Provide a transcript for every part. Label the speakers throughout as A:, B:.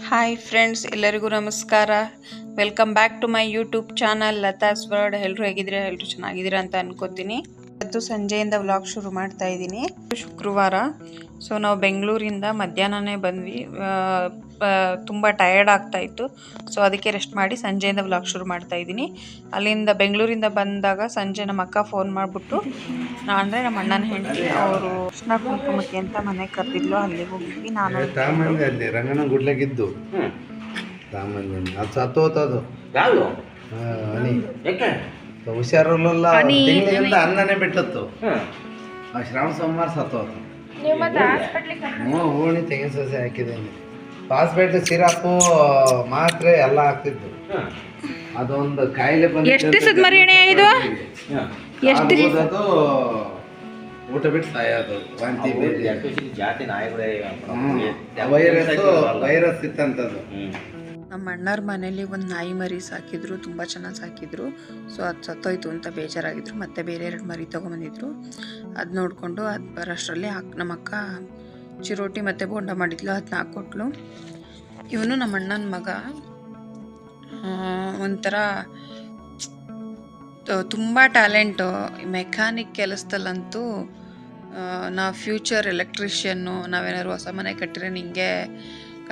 A: Hi friends ಎಲ್ಲರಿಗೂ ನಮಸ್ಕಾರ. Welcome back to my YouTube channel Latha's world ಎಲ್ಲರೂ ಹೇಗಿದ್ರೆ ಎಲ್ಲರೂ ಚೆನ್ನಾಗಿದ್ದೀರಾ ಅಂತ ಅನ್ಕೋತೀನಿ. ಇವತ್ತು ಸಂಜೆಯಿಂದ ವ್ಲಾಗ್ ಶುರು ಮಾಡ್ತಾ ಇದ್ದೀನಿ. ಶುಕ್ರವಾರ. ಸೊ ನಾವು ಬೆಂಗಳೂರಿಂದ ಮಧ್ಯಾಹ್ನನೇ ಬಂದ್ವಿ. ತುಂಬ ಟಯರ್ಡ್ ಆಗ್ತಾ ಇತ್ತು. ಸೊ ಅದಕ್ಕೆ ರೆಸ್ಟ್ ಮಾಡಿ ಸಂಜೆಯಿಂದ ವ್ಲಾಗ್ ಶುರು ಮಾಡ್ತಾ ಇದ್ದೀನಿ. ಅಲ್ಲಿಂದ ಬೆಂಗಳೂರಿಂದ ಬಂದಾಗ ಸಂಜೆ ನಮ್ಮ ಅಕ್ಕ ಫೋನ್ ಮಾಡಿಬಿಟ್ಟು ಅಂದರೆ ನಮ್ಮ ಅಣ್ಣನ ಹೆಂಡತಿ ಅವರು ಕೃಷ್ಣ ಕುಂಕುಮಕ್ಕೆ ಅಂತ ಮನೆಗೆ ಕರೆದಿದ್ಲು ಅಲ್ಲಿಗೆ ಹೋಗಿದ್ವಿ. ನಾನು
B: ಅಲ್ಲಿ ರಂಗನ ಗುಡ್ಲಾಗಿದ್ದು. ಅದು ಸತ್ತೋತದು ತಿಂಗಳಿಂದ ಅನ್ನನೇ ಬಿಟ್ಟತ್ತು ಆ ಶ್ರಾವಣ ಸೋಮವಾರ ಸತ್ತೋತು. ಹ್ಞೂ ಹೂಣಿ ತೆಂಗಿನ ಸಸಿ ಹಾಕಿದ್ದೀನಿ ಹಾಸ್ಪಿಟ್ಲ್ ಸಿರಪ್ಪು ಮಾತ್ರೆ ಎಲ್ಲ ಹಾಕ್ತಿದ್ದು. ಅದೊಂದು ಕಾಯಿಲೆ ಬಂದು
A: ಎಷ್ಟು ದಿವಸದ ಇದು? ಎಷ್ಟು ದಿವಸ
B: ಅದು ಊಟ ಬಿಟ್ಟು ಸಾಯೋದು ವಾಂತಿ
C: ಜಾತಿ
B: ಹ್ಮ್. ವೈರಸ್ ವೈರಸ್
C: ಇತ್ತಂತದ್ದು
A: ನಮ್ಮ ಅಣ್ಣರ ಮನೇಲಿ ಒಂದು ನಾಯಿ ಮರಿ ಸಾಕಿದ್ರು, ತುಂಬ ಚೆನ್ನಾಗಿ ಸಾಕಿದ್ರು. ಸೊ ಅದು ಸತ್ತೋಯ್ತು ಅಂತ ಬೇಜಾರಾಗಿದ್ರು. ಮತ್ತೆ ಬೇರೆ ಎರಡು ಮರಿ ತೊಗೊಂಬಂದಿದ್ರು. ಅದು ನೋಡಿಕೊಂಡು ಅದು ಬರೋಷ್ಟರಲ್ಲಿ ಹಾಕಿ ನಮ್ಮ ಅಕ್ಕ ಚಿರೋಟಿ ಮತ್ತು ಬೋಂಡ ಮಾಡಿದ್ಲು. ಅದನ್ನ ಹಾಕ್ಕೊಟ್ಲು. ಇವನು ನಮ್ಮ ಅಣ್ಣನ ಮಗ. ಒಂಥರ ತುಂಬ ಟ್ಯಾಲೆಂಟು. ಮೆಕ್ಯಾನಿಕ್ ಕೆಲಸದಲ್ಲಂತೂ ನಾವು ಫ್ಯೂಚರ್ ಎಲೆಕ್ಟ್ರಿಷಿಯನ್ನು ನಾವೇನಾದ್ರು ಹೊಸ ಮನೆ ಕಟ್ಟಿದ್ರೆ ನಿಂಗೆ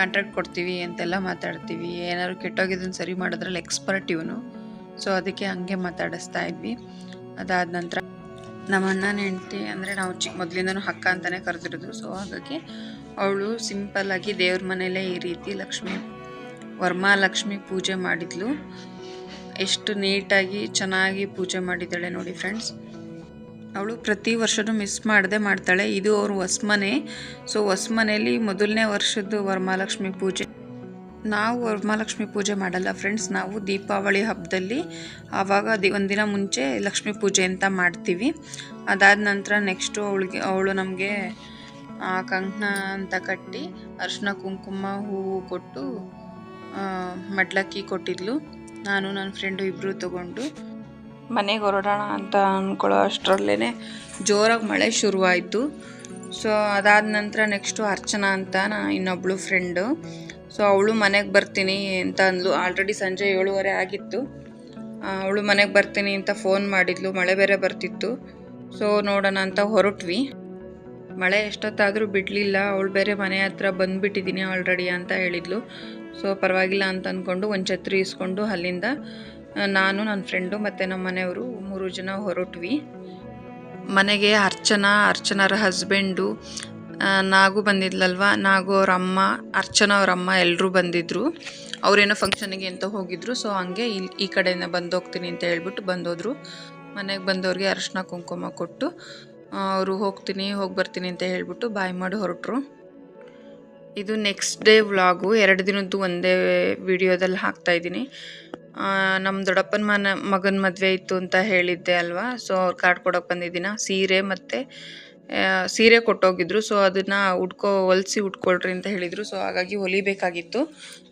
A: ಕಾಂಟ್ರಾಕ್ಟ್ ಕೊಡ್ತೀವಿ ಅಂತೆಲ್ಲ ಮಾತಾಡ್ತೀವಿ. ಏನಾದ್ರು ಕೆಟ್ಟೋಗಿದ್ದನ್ನು ಸರಿ ಮಾಡೋದ್ರಲ್ಲಿ ಎಕ್ಸ್ಪರ್ಟ್ ಇವನು. ಸೊ ಅದಕ್ಕೆ ಹಂಗೆ ಮಾತಾಡಿಸ್ತಾ ಇದ್ವಿ. ಅದಾದ ನಂತರ ನಮ್ಮ ಅಣ್ಣನ ಹೆಂಡತಿ ಅಂದರೆ ನಾವು ಚಿಕ್ಕ ಮೊದಲಿಂದನೂ ಹಕ್ಕ ಅಂತಲೇ ಕರೆದಿರೋದು ಸೊ ಹಾಗಾಗಿ ಅವಳು ಸಿಂಪಲ್ಲಾಗಿ ದೇವ್ರ ಮನೆಯಲ್ಲೇ ಈ ರೀತಿ ಲಕ್ಷ್ಮಿ ವರ್ಮಾಲಕ್ಷ್ಮಿ ಪೂಜೆ ಮಾಡಿದ್ಲು. ಎಷ್ಟು ನೀಟಾಗಿ ಚೆನ್ನಾಗಿ ಪೂಜೆ ಮಾಡಿದ್ದಾಳೆ ನೋಡಿ ಫ್ರೆಂಡ್ಸ್ ಅವಳು ಪ್ರತಿ ವರ್ಷನೂ ಮಿಸ್ ಮಾಡದೆ ಮಾಡ್ತಾಳೆ. ಇದು ಅವ್ರ ಹೊಸ್ಮನೆ. ಸೊ ಹೊಸ್ಮನೇಲಿ ಮೊದಲನೇ ವರ್ಷದ್ದು ವರಮಹಾಲಕ್ಷ್ಮಿ ಪೂಜೆ. ನಾವು ವರಮಹಾಲಕ್ಷ್ಮಿ ಪೂಜೆ ಮಾಡಲ್ಲ ಫ್ರೆಂಡ್ಸ್ ನಾವು ದೀಪಾವಳಿ ಹಬ್ಬದಲ್ಲಿ ಆವಾಗ ದಿ, ಒಂದಿನ ಮುಂಚೆ ಲಕ್ಷ್ಮಿ ಪೂಜೆ ಅಂತ ಮಾಡ್ತೀವಿ. ಅದಾದ ನಂತರ ನೆಕ್ಸ್ಟು ಅವಳಿಗೆ, ಅವಳು ನಮಗೆ ಕಂಕಣ ಅಂತ ಕಟ್ಟಿ ಅರಿಶಿನ ಕುಂಕುಮ ಹೂವು ಕೊಟ್ಟು ಮಡ್ಲಕ್ಕಿ ಕೊಟ್ಟಿದ್ಲು. ನಾನು, ನನ್ನ ಫ್ರೆಂಡು ಇಬ್ಬರು ತಗೊಂಡು ಮನೆಗೆ ಹೊರಡೋಣ ಅಂತ ಅಂದ್ಕೊಳ್ಳೋ ಅಷ್ಟರಲ್ಲೇ ಜೋರಾಗಿ ಮಳೆ ಶುರುವಾಯಿತು. ಸೊ ಅದಾದ ನಂತರ ನೆಕ್ಸ್ಟು ಅರ್ಚನಾ ಅಂತ ನಾ ಇನ್ನೊಬ್ಳು ಫ್ರೆಂಡು ಸೊ ಅವಳು ಮನೆಗೆ ಬರ್ತೀನಿ ಅಂತ ಅಂದ್ಲು. ಆಲ್ರೆಡಿ ಸಂಜೆ ಏಳುವರೆ ಆಗಿತ್ತು. ಅವಳು ಮನೆಗೆ ಬರ್ತೀನಿ ಅಂತ ಫೋನ್ ಮಾಡಿದ್ಲು. ಮಳೆ ಬೇರೆ ಬರ್ತಿತ್ತು. ಸೊ ನೋಡೋಣ ಅಂತ ಹೊರಟ್ವಿ. ಮಳೆ ಎಷ್ಟೊತ್ತಾದರೂ ಬಿಡಲಿಲ್ಲ. ಅವಳು ಬೇರೆ ಮನೆ ಹತ್ರ ಬಂದುಬಿಟ್ಟಿದ್ದೀನಿ ಆಲ್ರೆಡಿ ಅಂತ ಹೇಳಿದ್ಲು. ಸೊ ಪರವಾಗಿಲ್ಲ ಅಂತ ಅಂದ್ಕೊಂಡು ಒಂದು ಛತ್ರಿ ಇಸ್ಕೊಂಡು ಅಲ್ಲಿಂದ ನಾನು ನನ್ನ ಫ್ರೆಂಡು ಮತ್ತು ನಮ್ಮ ಮನೆಯವರು ಮೂರು ಜನ ಹೊರಟ್ವಿ. ಮನೆಗೆ ಅರ್ಚನಾ, ಅರ್ಚನಾರ ಹಸ್ಬೆಂಡು ನಾಗು ಬಂದಿದ್ಲಲ್ವ? ನಾಗು ಅವ್ರ ಅಮ್ಮ, ಅರ್ಚನಾ ಅವ್ರ ಅಮ್ಮ ಎಲ್ಲರೂ ಬಂದಿದ್ದರು ಅವರೇನೋ ಫಂಕ್ಷನಿಗೆ ಅಂತ ಹೋಗಿದ್ರು. ಸೊ ಹಂಗೆ ಇಲ್ಲಿ ಈ ಕಡೆಯಿಂದ ಬಂದು ಹೋಗ್ತೀನಿ ಅಂತ ಹೇಳ್ಬಿಟ್ಟು ಬಂದೋದ್ರು. ಮನೆಗೆ ಬಂದವ್ರಿಗೆ ಅರಿಶಿನ ಕುಂಕುಮ ಕೊಟ್ಟು ಅವರು ಹೋಗ್ತೀನಿ, ಹೋಗಿ ಬರ್ತೀನಿ ಅಂತ ಹೇಳ್ಬಿಟ್ಟು ಬಾಯ್ ಮಾಡಿ ಹೊರಟ್ರು. ಇದು ನೆಕ್ಸ್ಟ್ ಡೇ ವ್ಲಾಗು ಎರಡು ದಿನದ್ದು ಒಂದೇ ವಿಡಿಯೋದಲ್ಲಿ ಹಾಕ್ತಾ ಇದ್ದೀನಿ. ನಮ್ಮ ದೊಡ್ಡಪ್ಪನ ಮನ, ಮಗನ ಮದುವೆ ಇತ್ತು ಅಂತ ಹೇಳಿದ್ದೆ ಅಲ್ವಾ? ಸೊ ಅವ್ರು ಕಾರ್ಡ್ ಕೊಡೋಕೆ ಬಂದಿದ್ದೀನ. ಸೀರೆ ಮತ್ತು ಸೀರೆ ಕೊಟ್ಟೋಗಿದ್ರು. ಸೊ ಅದನ್ನು ಉಟ್ಕೋ, ಹೊಲಿಸಿ ಉಟ್ಕೊಳ್ರಿ ಅಂತ ಹೇಳಿದರು. ಸೊ ಹಾಗಾಗಿ ಹೊಲಿಬೇಕಾಗಿತ್ತು.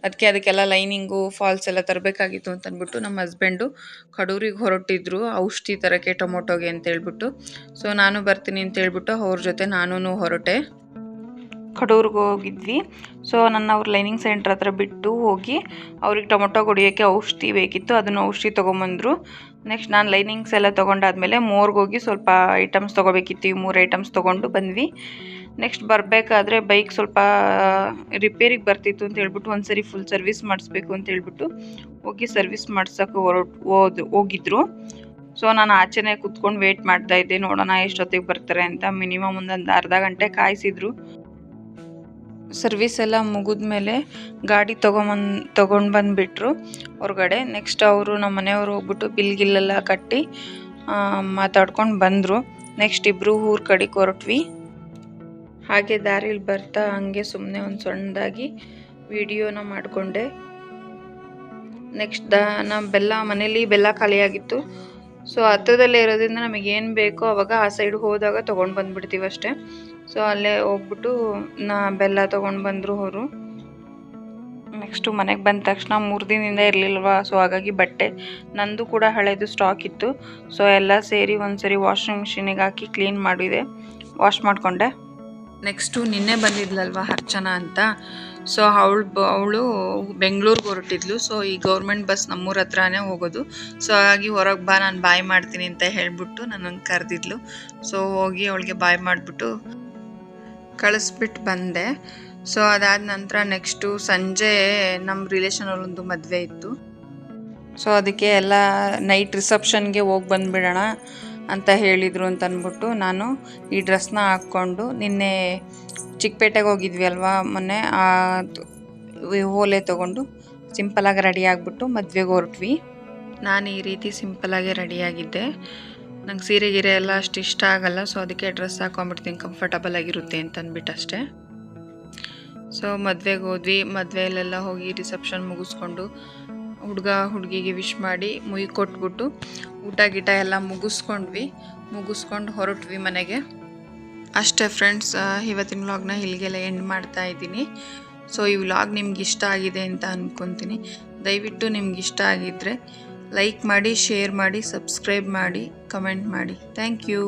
A: ಅದಕ್ಕೆ ಅದಕ್ಕೆಲ್ಲ ಲೈನಿಂಗು, ಫಾಲ್ಸ್ ಎಲ್ಲ ತರಬೇಕಾಗಿತ್ತು ಅಂತ ಅಂದ್ಬಿಟ್ಟು ನಮ್ಮ ಹಸ್ಬೆಂಡು ಕಡೂರಿಗೆ ಹೊರಟಿದ್ರು. ಔಷಧಿ ತರಕ್ಕೆ ಟೊಮೊಟೊಗೆ ಅಂತ ಹೇಳ್ಬಿಟ್ಟು. ಸೊ ನಾನು ಬರ್ತೀನಿ ಅಂತ ಹೇಳ್ಬಿಟ್ಟು ಅವ್ರ ಜೊತೆ ನಾನೂ ಹೊರಟೆ. ಕಡೂರ್ಗೆ ಹೋಗಿದ್ವಿ. ಸೊ ನನ್ನ ಅವ್ರ ಲೈನಿಂಗ್ ಸೆಂಟ್ರ್ ಹತ್ರ ಬಿಟ್ಟು ಹೋಗಿ ಅವ್ರಿಗೆ ಟೊಮೊಟೊ ಹೊಡಿಯೋಕ್ಕೆ ಔಷಧಿ ಬೇಕಿತ್ತು. ಅದನ್ನು ಔಷಧಿ ತೊಗೊಂಬಂದರು. ನೆಕ್ಸ್ಟ್ ನಾನು ಲೈನಿಂಗ್ಸ್ ಎಲ್ಲ ತೊಗೊಂಡಾದ್ಮೇಲೆ ಮೋರ್ಗೆ ಹೋಗಿ ಸ್ವಲ್ಪ ಐಟಮ್ಸ್ ತೊಗೋಬೇಕಿತ್ತು. ಈ ಮೂರು ಐಟಮ್ಸ್ ತೊಗೊಂಡು ಬಂದ್ವಿ. ನೆಕ್ಸ್ಟ್ ಬರಬೇಕಾದ್ರೆ ಬೈಕ್ ಸ್ವಲ್ಪ ರಿಪೇರಿಗೆ ಬರ್ತಿತ್ತು ಅಂತ ಹೇಳ್ಬಿಟ್ಟು ಒಂದು ಸರಿ ಫುಲ್ ಸರ್ವಿಸ್ ಮಾಡಿಸ್ಬೇಕು ಅಂತ ಹೇಳ್ಬಿಟ್ಟು ಹೋಗಿ ಸರ್ವಿಸ್ ಮಾಡ್ಸೋಕೆ ಹೊರಟು ಹೋಗಿದ್ರು. ಸೊ ನಾನು ಆಚೆನೇ ಕುತ್ಕೊಂಡು ವೇಟ್ ಮಾಡ್ತಾ ಇದ್ದೆ. ನೋಡೋಣ ಎಷ್ಟೊತ್ತಿಗೆ ಬರ್ತಾರೆ ಅಂತ. ಮಿನಿಮಮ್ ಒಂದೊಂದು ಅರ್ಧ ಗಂಟೆ ಕಾಯಿಸಿದ್ರು. ಸರ್ವಿಸ್ ಎಲ್ಲ ಮುಗಿದ್ಮೇಲೆ ಗಾಡಿ ತೊಗೊಂಬಂದು ತೊಗೊಂಡು ಬಂದುಬಿಟ್ರು ಹೊರಗಡೆ. ನೆಕ್ಸ್ಟ್ ಅವರು ನಮ್ಮ ಮನೆಯವರು ಹೋಗ್ಬಿಟ್ಟು ಬಿಲ್ ಗಿಲ್ಲೆಲ್ಲ ಕಟ್ಟಿ ಮಾತಾಡ್ಕೊಂಡು ಬಂದರು. ನೆಕ್ಸ್ಟ್ ಇಬ್ಬರು ಊರ ಕಡೆಗೆ ಹೊರಟ್ವಿ. ಹಾಗೆ ದಾರಿಲಿ ಬರ್ತಾ ಹಂಗೆ ಸುಮ್ಮನೆ ಒಂದು ಸಣ್ಣದಾಗಿ ವಿಡಿಯೋನ ಮಾಡಿಕೊಂಡೆ. ನೆಕ್ಸ್ಟ್ ದ ನಮ್ಮ ಬೆಲ್ಲ ಮನೇಲಿ ಬೆಲ್ಲ ಖಾಲಿಯಾಗಿತ್ತು. ಸೊ ಹತ್ರದಲ್ಲೇ ಇರೋದ್ರಿಂದ ನಮಗೆ ಏನು ಬೇಕೋ ಅವಾಗ ಆ ಸೈಡ್ ಹೋದಾಗ ತೊಗೊಂಡು ಬಂದುಬಿಡ್ತೀವಿ ಅಷ್ಟೇ. ಸೊ ಅಲ್ಲೇ ಹೋಗ್ಬಿಟ್ಟು ನಾ ಬೆಲ್ಲ ತೊಗೊಂಡು ಬಂದರು ಅವರು. ನೆಕ್ಸ್ಟು ಮನೆಗೆ ಬಂದ ತಕ್ಷಣ ಮೂರು ದಿನದಿಂದ ಇರಲಿಲ್ವಾ? ಸೊ ಹಾಗಾಗಿ ಬಟ್ಟೆ. ನಂದು ಕೂಡ ಹಳೆಯದು ಸ್ಟಾಕ್ ಇತ್ತು. ಸೊ ಎಲ್ಲ ಸೇರಿ ಒಂದ್ಸರಿ ವಾಷಿಂಗ್ ಮಿಷಿನಿಗೆ ಹಾಕಿ ಕ್ಲೀನ್ ಮಾಡಿದೆ. ವಾಶ್ ಮಾಡಿಕೊಂಡೆ. ನೆಕ್ಸ್ಟು ನಿನ್ನೆ ಬಂದಿದ್ಲಲ್ವ ಜನ ಅಂತ? ಸೊ ಅವಳು ಅವಳು ಬೆಂಗಳೂರಿಗೆ ಹೊರಟಿದ್ಲು. ಸೊ ಈ ಗೌರ್ಮೆಂಟ್ ಬಸ್ ನಮ್ಮೂರ ಹತ್ರನೇ ಹೋಗೋದು. ಸೊ ಹಾಗಾಗಿ ಹೊರಗೆ ಬಾ, ನಾನು ಬಾಯ್ ಮಾಡ್ತೀನಿ ಅಂತ ಹೇಳ್ಬಿಟ್ಟು ನನ್ನನ್ನು ಕರೆದಿದ್ಲು. ಸೊ ಹೋಗಿ ಅವಳಿಗೆ ಬಾಯ್ ಮಾಡಿಬಿಟ್ಟು ಕಳಿಸ್ಬಿಟ್ಟು ಬಂದೆ. ಸೊ ಅದಾದ ನಂತರ ನೆಕ್ಸ್ಟು ಸಂಜೆ ನಮ್ಮ ರಿಲೇಷನಲ್ಲೊಂದು ಮದುವೆ ಇತ್ತು. ಸೊ ಅದಕ್ಕೆ ಎಲ್ಲ ನೈಟ್ ರಿಸೆಪ್ಷನ್ಗೆ ಹೋಗಿ ಬಂದುಬಿಡೋಣ. ಅಂತ ಹೇಳಿದರು ಅಂತ ಅಂದ್ಬಿಟ್ಟು ನಾನು ಈ ಡ್ರೆಸ್ನ ಹಾಕ್ಕೊಂಡು ನಿನ್ನೆ ಚಿಕ್ಕಪೇಟೆಗೆ ಹೋಗಿದ್ವಿ ಅಲ್ವಾ ಮೊನ್ನೆ ಓಲೆ ತೊಗೊಂಡು ಸಿಂಪಲಾಗಿ ರೆಡಿ ಆಗಿಬಿಟ್ಟು ಮದುವೆಗೆ ಹೊರಟ್ವಿ. ನಾನು ಈ ರೀತಿ ಸಿಂಪಲಾಗಿ ರೆಡಿಯಾಗಿದ್ದೆ ನಂಗೆ ಸೀರೆ, ಗೀರೆ ಎಲ್ಲ ಅಷ್ಟು ಇಷ್ಟ ಆಗಲ್ಲ ಸೊ ಅದಕ್ಕೆ ಡ್ರೆಸ್ ಹಾಕೊಂಡ್ಬಿಡ್ತೀನಿ ಕಂಫರ್ಟಬಲ್ ಆಗಿರುತ್ತೆ ಅಂತ ಅಂದ್ಬಿಟ್ಟು ಅಷ್ಟೇ. ಸೊ ಮದುವೆಗೆ ಹೋದ್ವಿ. ಮದುವೆಯಲ್ಲೆಲ್ಲ ಹೋಗಿ ರಿಸೆಪ್ಷನ್ ಮುಗಿಸ್ಕೊಂಡು ಹುಡುಗ ಹುಡುಗಿಗೆ ವಿಶ್ ಮಾಡಿ ಮುಯಿ ಕೊಟ್ಬಿಟ್ಟು ಊಟ ಗೀಟ ಎಲ್ಲ ಮುಗಿಸ್ಕೊಂಡ್ವಿ. ಮುಗಿಸ್ಕೊಂಡು ಹೊರಟ್ವಿ ಮನೆಗೆ. ಅಷ್ಟೇ ಫ್ರೆಂಡ್ಸ್ ಇವತ್ತಿನ ವ್ಲಾಗ್ನ ಇಲ್ಲಿಗೆಲ್ಲ ಎಂಡ್ ಮಾಡ್ತಾ ಇದ್ದೀನಿ. ಸೊ ಈ ವ್ಲಾಗ್ ನಿಮ್ಗೆ ಇಷ್ಟ ಆಗಿದೆ ಅಂತ ಅಂದ್ಕೊತೀನಿ ದಯವಿಟ್ಟು ನಿಮ್ಗೆ ಇಷ್ಟ ಆಗಿದ್ದರೆ ಲೈಕ್ ಮಾಡಿ ಶೇರ್ ಮಾಡಿ ಸಬ್ಸ್ಕ್ರೈಬ್ ಮಾಡಿ ಕಮೆಂಟ್ ಮಾಡಿ. Thank you